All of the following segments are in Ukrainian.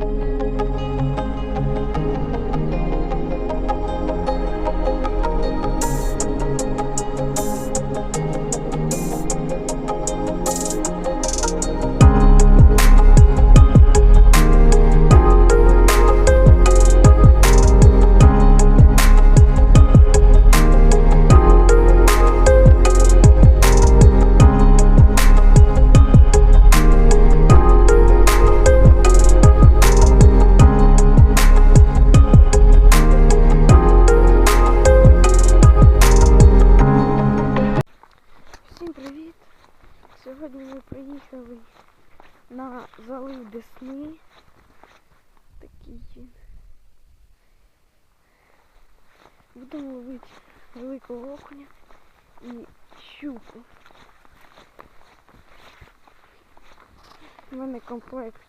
Всім Сьогодні ми приїхали на залив Десни. Такий. він. Будемо ловити великого окуня і щуку. У мене комплект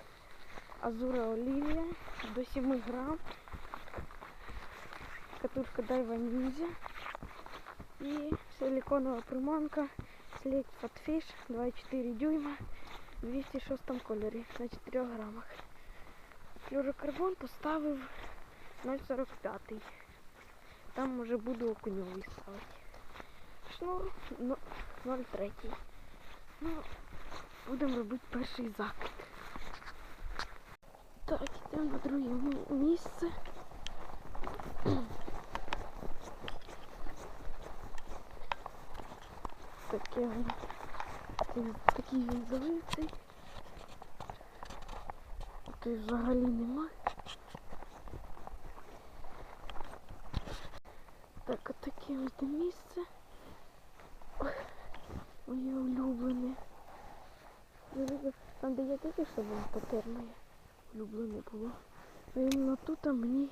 Азура Олівія до 7 грам. Катушка Дайва Ніндзя. І силиконова приманка Slate Fatfish 2,4 дюйма в 206 кольорі на 4 грамах. Флюрокарбон поставив 0,45. Там уже буду окуньовий ставити. Шнур ну, 0,3. Ну, будемо робити перший закид. Так, йдемо на друге мі- місце. Таке він. Такий він заливцей. Тут взагалі нема. Так, от таке ось місце. Моє улюблене. Там, де я тільки що був, тепер моє улюблене було. Ну, іменно тут а мені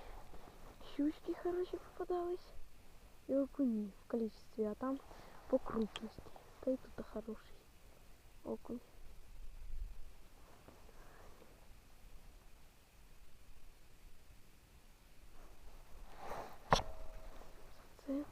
щучки хороші попадались і окуні в кількості, а там по крупності. Та й тут хороший окунь. Це.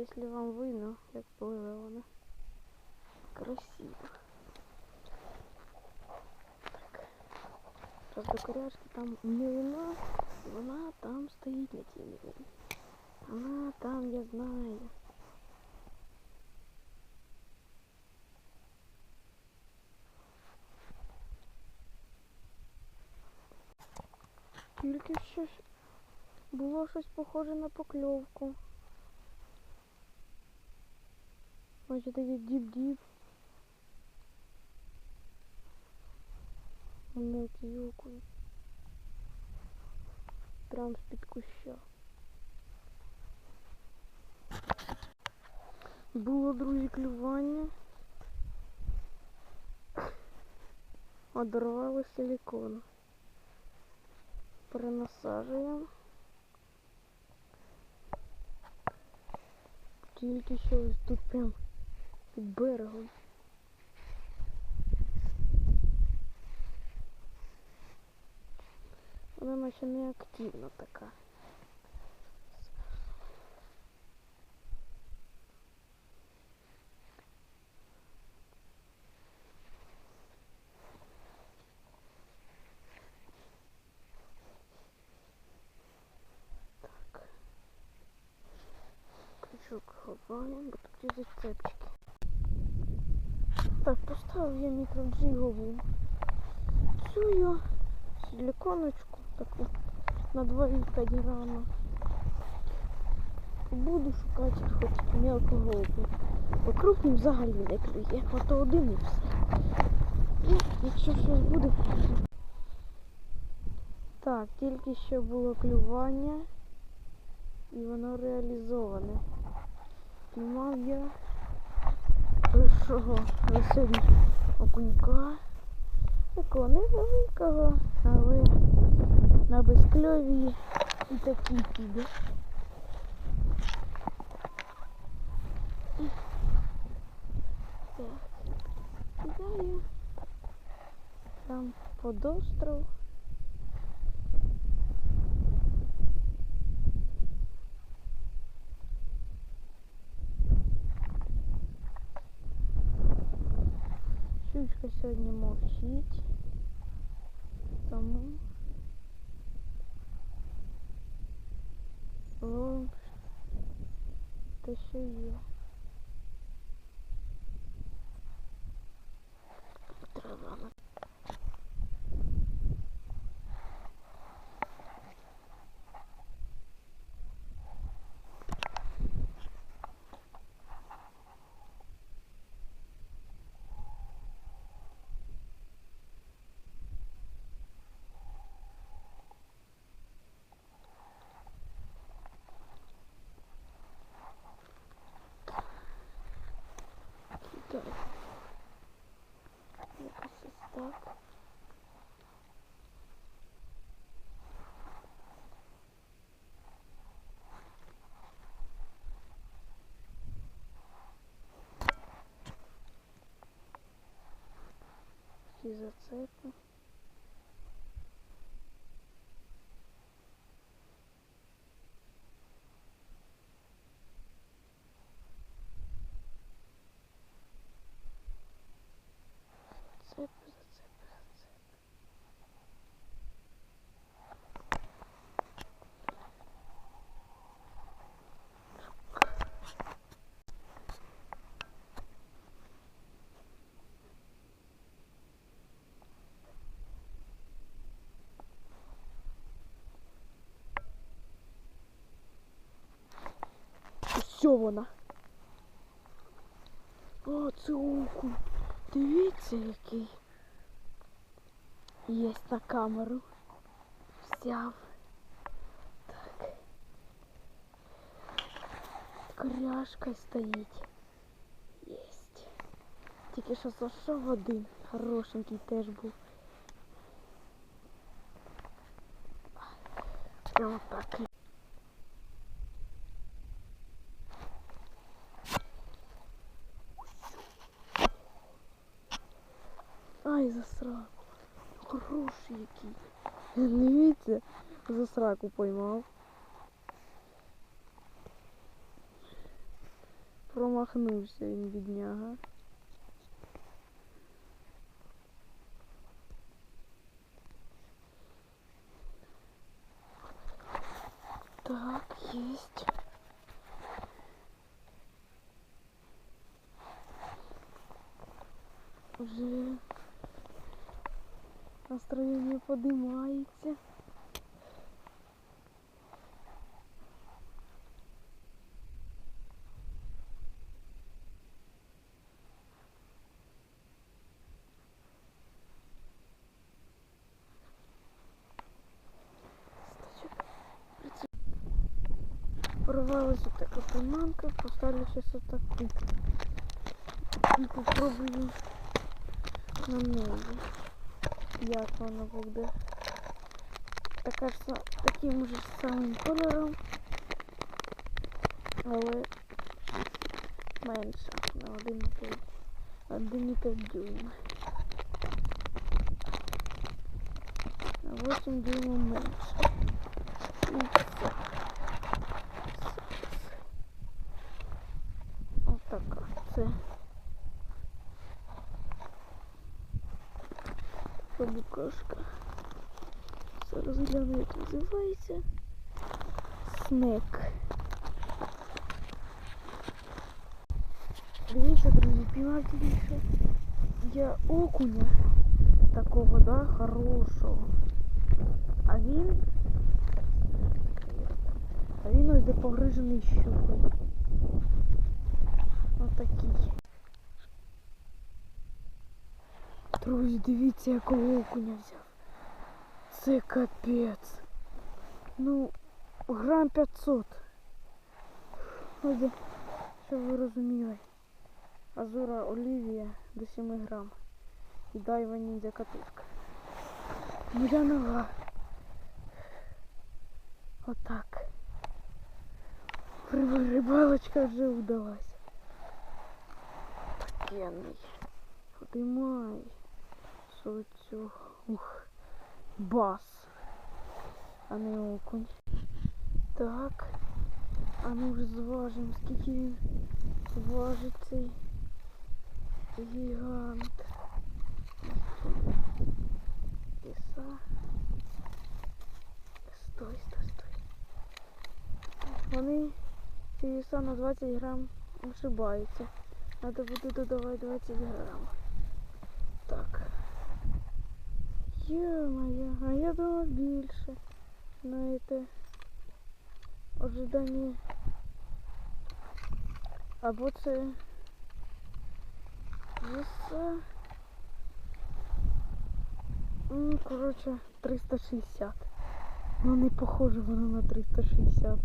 Если вам видно, як пливе вона. Красиво. Так. Раз до коряшки там мілина, вона там стоїть на тій мілині. Вона там, я знаю. Тільки що ж було щось похоже на покльовку. Бачите, такий діп-діп. Мелкий окунь. Прям з-під куща. Було, друзі, клювання. Одорвали силикон. Перенасажуємо. Тільки що тут прям під берегом. Вона наче не активна така. Так. Крючок ховаємо, бо тут є зацепчики. Так, поставив я мікроджигову цю силиконочку таку на 2,5 грама. Буду шукати хоч мелкого окуня. По крупним взагалі не клює, ото один і все. Ну, якщо щось буде. Так, тільки що було клювання. І воно реалізоване. Піймав я першого на сьогодні окунька. Такого невеликого, але на безкльові і такі піде. Так, кидаю там под сьогодні мовчить. Тому ловим те, що є. Всі Що вона? Це окунь. Дивіться, який. Єсть на камеру. Взяв. Так. Коряшка стоїть. Єсть. Тільки що зайшов один. Хорошенький теж був. Прямо так. Ай, засраку. Хороший який. Дивіться, за Засраку поймав. Промахнувся він, бідняга. Так, есть. Уже настроєння подимається. Порвалась вот така приманка, поставлю сейчас вот попробую на неї. Як воно буде. Така ж таким же самим кольором. Але менша на 1,5 1,5 дюйма. На 8 дюймів менше. Гляну, як називається. Снек. Дивіться, друзі, піймав тільки. Я окуня такого, да, хорошого. А він. А він ось де погрижений щукою. Отакий. Друзі, дивіться, якого окуня взяв. Це капець. Ну, грам 500. Ось, щоб ви розуміли. Азура Олівія до 7 грам. І дайва ніндзя катушка. Моя нога. Отак. Риба- Рибалочка вже вдалась. Такенний. Подимай. Що цього? Ух. Бас. А не окунь. Так. А ну вже зважимо, скільки він важить цей гігант. Веса. Стой, стой, стой. Вони ці веса на 20 грам ошибаються. Надо буде додавати 20 грам. Так. Ё-моё, а я думав більше. Знаєте, ожидання. Або це веса. Ну, коротше, 360. Ну не похоже воно на 360.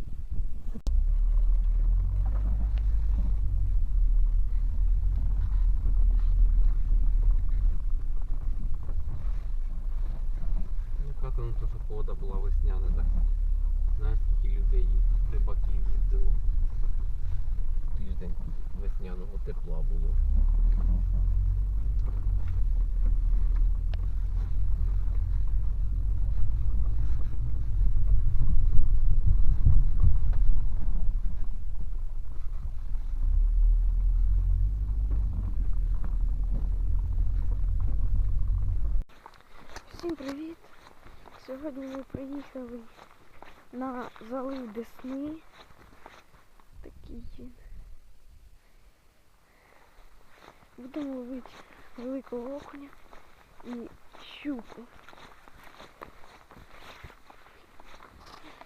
Яка там то, що погода була весняна, так. Знаєш, скільки людей, рибаків їздило. Тиждень весняного тепла було. Всім привіт! Сьогодні ми приїхали на залив Десни. Такий. він. Будемо ловити великого окуня і щуку.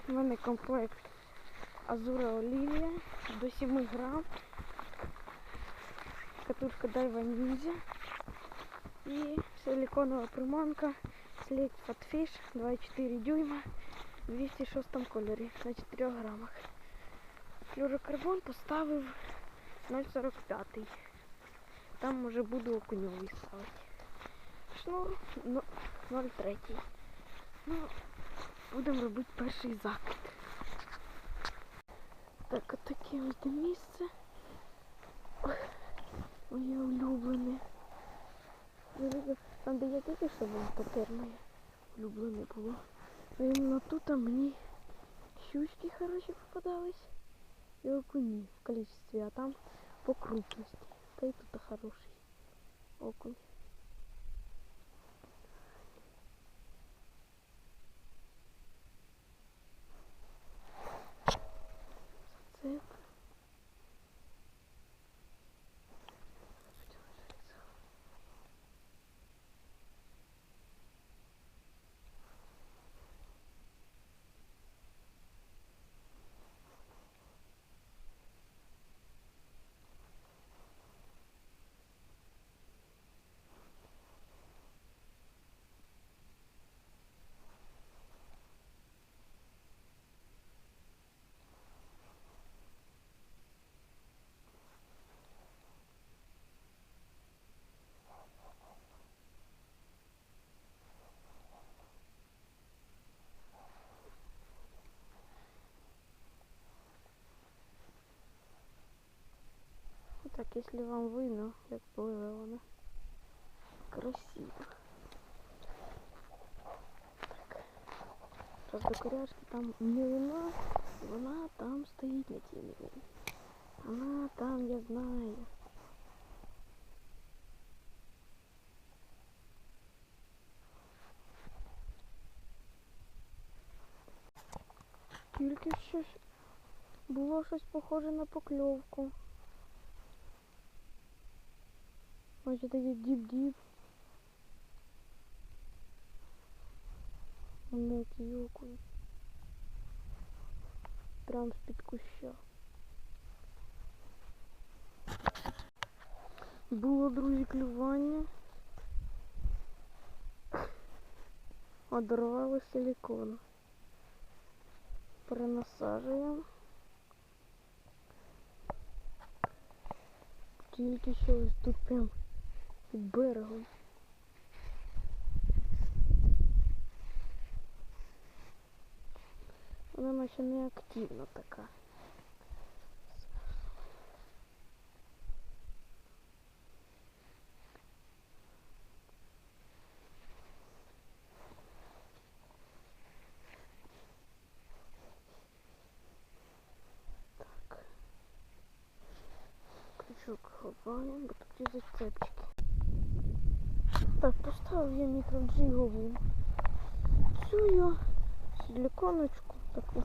У мене комплект Азура Олівія до 7 грам. Катушка Дайва Ніндзя. І силиконова приманка Slate Fatfish 2,4 дюйма в 206 кольорі на 4 грамах. Флюрокарбон поставив 0,45. Там уже буду окуньовий ставити. Шнур ну, 0,3. Ну, будемо робити перший закид. Так, от ось місце. Моє улюблене. Велике- Там, де я тільки що був, то термоє улюблене було. Ну, іменно тут а мені щучки хороші попадались і окуні в кількості, а там по крупності. Та й тут хороший окунь. Если вам видно, як пливе вона. Красиво. Так. Раз до коряшки там мілина, вона там стоїть на тій мілині. Вона там, я знаю. Тільки що ж було щось похоже на покльовку. Ось такий діп-діп. Мелкий окунь. Прям з-під куща. Було, друзі, клювання. одорвали силикон. Перенасаджуємо. Тільки що ось тут прям під берегом. Вона наче не активна така. Так. Крючок ховаємо, бо тут є зацепчики. Поставив я цю я силиконочку таку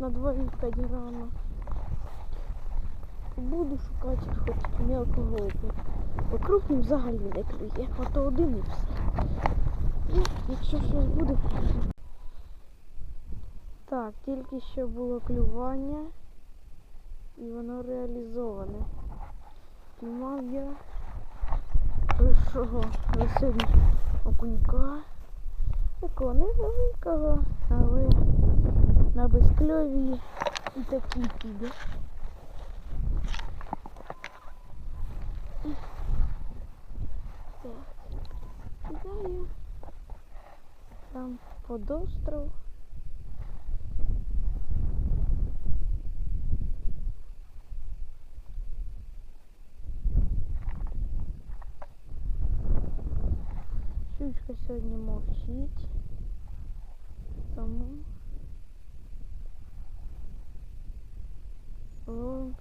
на 2,5 грама. Буду шукати хоч мелкого окуня. Бо крупний взагалі не клює, а то один і все. Ну, якщо щось буде. Так, тільки що було клювання і воно реалізоване. Піймав я першого на сьогодні окунька. Такого невеликого, але на безкльові і такі піде. Так, кидаю там под Щучка сьогодні мовчить. Тому ловим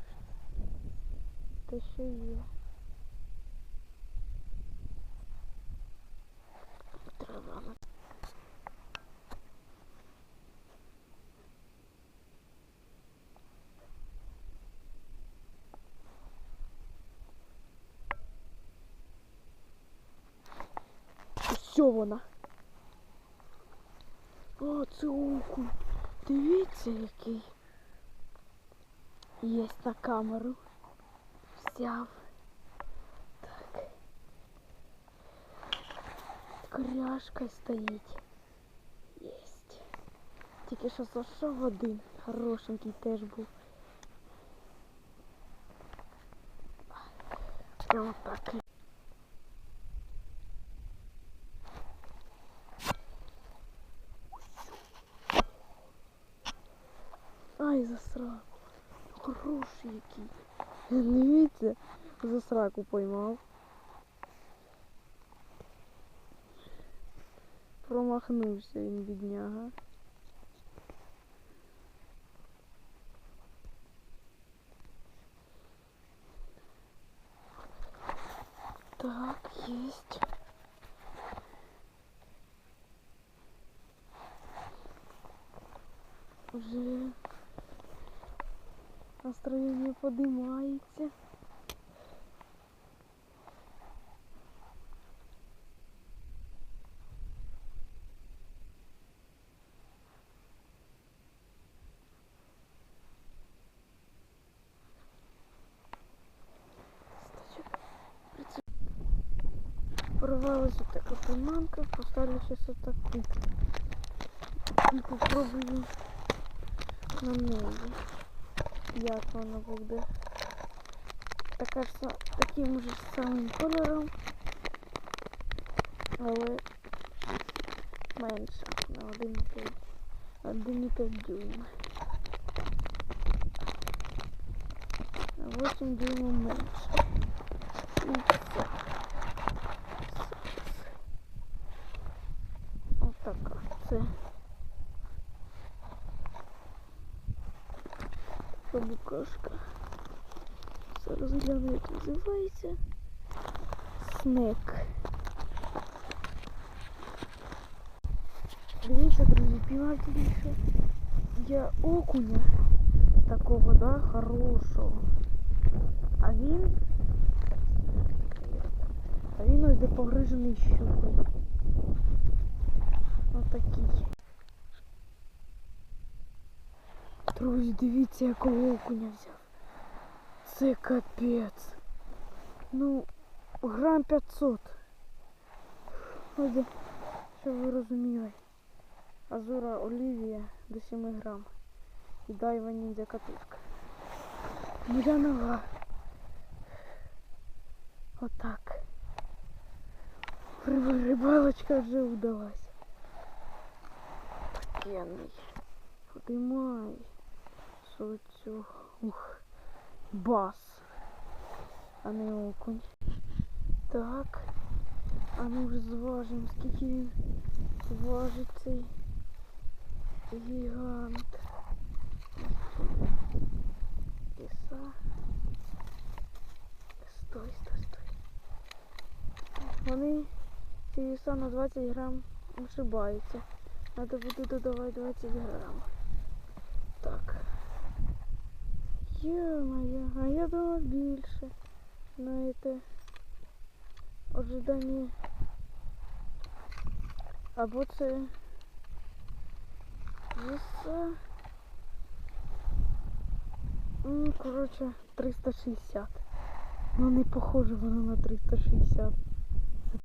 те, що є. Ось вона. О, це окунь. Дивіться, який. Є на камеру. Взяв. Так. Коряшка стоїть. Єсть. Тільки що зайшов один. Хорошенький теж був. Прямо так. Ай, за сраку. Який. Дивіться, за сраку поймав. Промахнувся він, бідняга. Так, есть. Уже настроєння подимається. Стачок. Порвалась така приманка, поставлю сейчас вот таку. І попробую на неї. Як вона буде. Така ж таким же самим кольором. Але менша на 1,5 1,5 дюйма. На 8 дюймів менше. І все. Отака. Це. Бабукашка. Зараз гляну, як називається. Снек. Дивіться, друзі, тільки що я окуня такого, да, хорошого. А він. А він ось де погрижений щукою. Отакий. Друзі, дивіться, якого окуня взяв. Це капець. Ну, грам 500. Ось, де, щоб ви розуміли. Азура Олівія до 7 грам. І Дайва ніндзя катушка. Моя нога. Отак. Риба- Рибалочка вже вдалась. Такенний. Подимай. Цього? Ух. Бас. А не окунь. Так. А ну вже зважимо, скільки він важить цей гігант. Іса. Стой, стой, стой. Вони ці віса на 20 грам ошибаються. Надо буде додавати 20 грам. Так. Ё-моё, а я думав більше. Знаєте, ожидання. Або це віса. Ну, коротше, 360. Ну не похоже воно на 360.